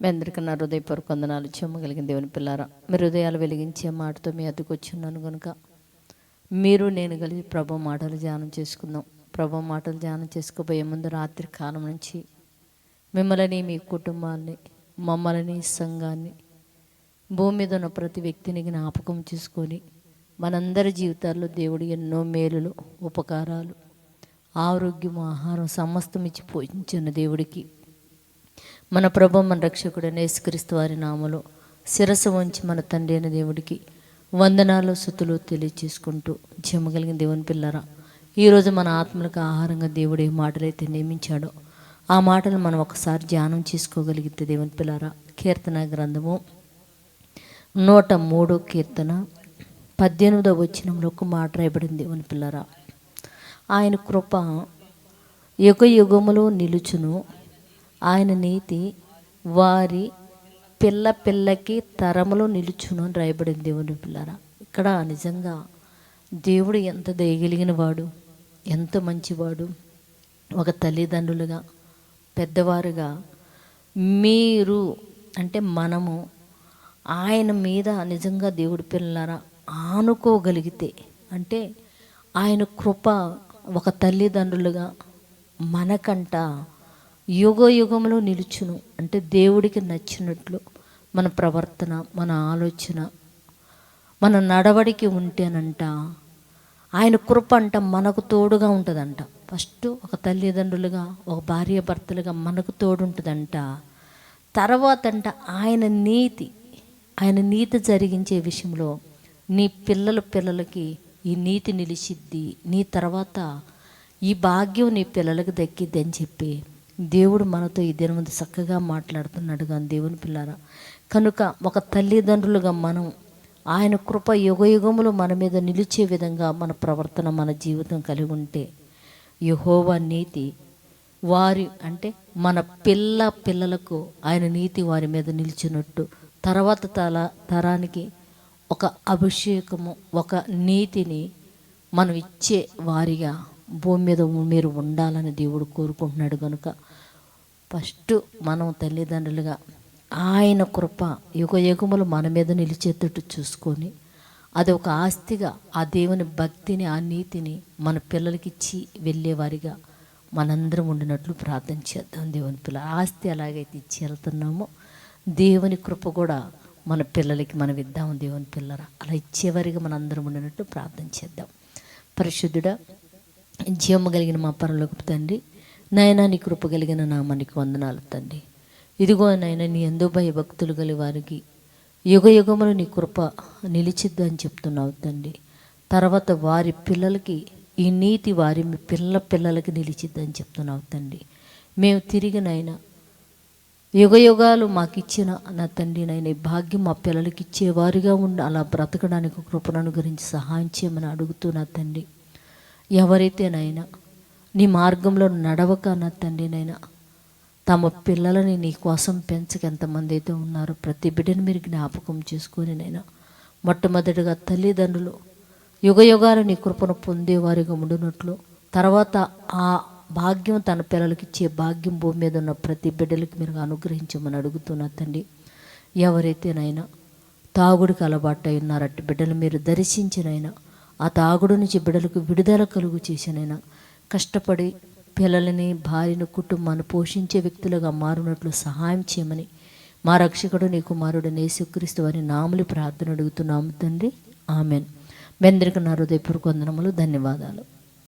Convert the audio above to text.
మీ అందరికీ నా హృదయపూర్వక వందనాలు. చెమ్మగలిగిన దేవుని పిల్లారా మీ హృదయాలు వెలిగించే మాటతో మీ అద్దెకు వచ్చున్నాను కనుక మీరు నేను కలిసి ప్రభు మాటలు ధ్యానం చేసుకుందాం. ప్రభు మాటలు ధ్యానం చేసుకోబోయే ముందు రాత్రి కాలం నుంచి మిమ్మల్ని మీ కుటుంబాన్ని మమ్మల్ని సంఘాన్ని భూమి మీద ఉన్న ప్రతి వ్యక్తిని జ్ఞాపకం చేసుకొని మనందరి జీవితాల్లో దేవుడు ఎన్నో మేలులు ఉపకారాలు ఆరోగ్యం ఆహారం సమస్తం ఇచ్చి పోషించిన దేవుడికి మన ప్రభు మన రక్షకుడు నేసుక్రీస్తు వారి నామలో శిరస్సు వంచి మన తండ్రి అయిన దేవుడికి వందనాలు సుతులు తెలియచేసుకుంటూ జమగలిగిన దేవుని పిల్లరా ఈరోజు మన ఆత్మలకు ఆహారంగా దేవుడు ఏ మాటలైతే నియమించాడో ఆ మాటలు మనం ఒకసారి ధ్యానం చేసుకోగలిగితే దేవుని పిల్లరా కీర్తన గ్రంథము నూట మూడో కీర్తన పద్దెనిమిదో వచ్చినంలో ఒక మాట రాయబడింది దేవుని పిల్లరా. ఆయన కృప యుగ యుగములో నిలుచును ఆయన నీతి వారి పిల్ల పిల్లకి తరములో నిలుచును అని రాయబడింది దేవుని పిల్లరా. ఇక్కడ నిజంగా దేవుడు ఎంత దయగలిగిన వాడు ఎంత మంచివాడు ఒక తల్లిదండ్రులుగా పెద్దవారుగా. మీరు అంటే మనము ఆయన మీద నిజంగా దేవుడి పిల్లలారా ఆనుకోగలిగితే అంటే ఆయన కృప ఒక తల్లిదండ్రులుగా మనకంట యుగ యుగంలో నిలుచును. అంటే దేవుడికి నచ్చినట్లు మన ప్రవర్తన మన ఆలోచన మన నడవడికి ఉంటేనంట ఆయన కృప అంట మనకు తోడుగా ఉంటుందంట. ఫస్ట్ ఒక తల్లిదండ్రులుగా ఒక భార్య భర్తలుగా మనకు తోడు ఉంటుందంట. తర్వాత అంట ఆయన నీతి ఆయన నీతి జరిగించే విషయంలో నీ పిల్లల పిల్లలకి ఈ నీతి నిలిచిద్ది. నీ తర్వాత ఈ భాగ్యం నీ పిల్లలకు దక్కిద్ది అని చెప్పి దేవుడు మనతో ఈ దినం చక్కగా మాట్లాడుతున్నాడు కానీ దేవుని పిల్లారా. కనుక ఒక తల్లిదండ్రులుగా మనం ఆయన కృప యుగ యుగములు మన మీద నిలిచే విధంగా మన ప్రవర్తన మన జీవితం కలిగి ఉంటే యహోవా నీతి వారి అంటే మన పిల్ల పిల్లలకు ఆయన నీతి వారి మీద నిలిచినట్టు. తర్వాత తల తరానికి ఒక అభిషేకము ఒక నీతిని మనం ఇచ్చే వారిగా భూమి మీద మీరు ఉండాలని దేవుడు కోరుకుంటున్నాడు కనుక ఫస్ట్ మనం తల్లిదండ్రులుగా ఆయన కృప యుగ యుగములు మన మీద నిలిచేటట్టు చూసుకొని అది ఒక ఆస్తిగా ఆ దేవుని భక్తిని ఆ నీతిని మన పిల్లలకిచ్చి వెళ్ళేవారిగా మనందరం ఉండినట్లు ప్రార్థన చేద్దాం దేవుని పిల్ల ఆస్తి ఎలాగైతే ఇచ్చి వెళ్తున్నామో దేవుని కృప కూడా మన పిల్లలకి మనం ఇద్దాం దేవుని పిల్లరా. అలా ఇచ్చేవారిగా మనందరం ఉండినట్లు ప్రార్థన చేద్దాం. పరిశుద్ధుడా జీవము కలిగిన మా పరలోకి తండ్రి నాయన నీ కృప కలిగిన నామానికి వందనాలు తండ్రి. ఇదిగో నాయన నీ ఎందో భయభక్తులు గల వారికి యుగ యుగములు నీ కృప నిలిచిద్దు అని చెప్తున్నావు తండ్రి. తర్వాత వారి పిల్లలకి ఈ నీతి వారి పిల్ల పిల్లలకి నిలిచిద్దని చెప్తున్నావు తండ్రి. మేము తిరిగి నాయన యుగ యుగాలు మాకు ఇచ్చిన నా తండ్రి నాయన ఈ భాగ్యం మా పిల్లలకి ఇచ్చేవారిగా ఉండి అలా బ్రతకడానికి కృపణను గురించి సహాయం చేయమని అడుగుతూ నా తండ్రి. ఎవరైతేనైనా నీ మార్గంలో నడవక నా తండ్రినైనా తమ పిల్లలని నీ కోసం పెంచక ఎంతమంది అయితే ఉన్నారో ప్రతి బిడ్డను మీరు జ్ఞాపకం చేసుకొని నైనా మొట్టమొదటిగా తల్లిదండ్రులు యుగ యుగాలు నీ కృపను పొందేవారిగా ఉండినట్లు తర్వాత ఆ భాగ్యం తన పిల్లలకి ఇచ్చే భాగ్యం భూమి మీద ఉన్న ప్రతి బిడ్డలకి మీరు అనుగ్రహించమని అడుగుతున్నా తండ్రి. ఎవరైతేనైనా తాగుడికి అలవాటు అయి ఉన్నారట్టి బిడ్డలు మీరు దర్శించినైనా ఆ తాగుడు నుంచి బిడ్డలకు విడుదల కలుగు చేశానైనా. కష్టపడి పిల్లలని భార్యను కుటుంబాన్ని పోషించే వ్యక్తులుగా మారునట్లు సహాయం చేయమని మా రక్షకుడు నీ కుమారుడు నేసుక్రీస్తు వారి నాములు ప్రార్థన అడుగుతున్నాము తండ్రి. ఆమెన్. మెందరికి నా హృదయపూర్వక వందనములు ధన్యవాదాలు.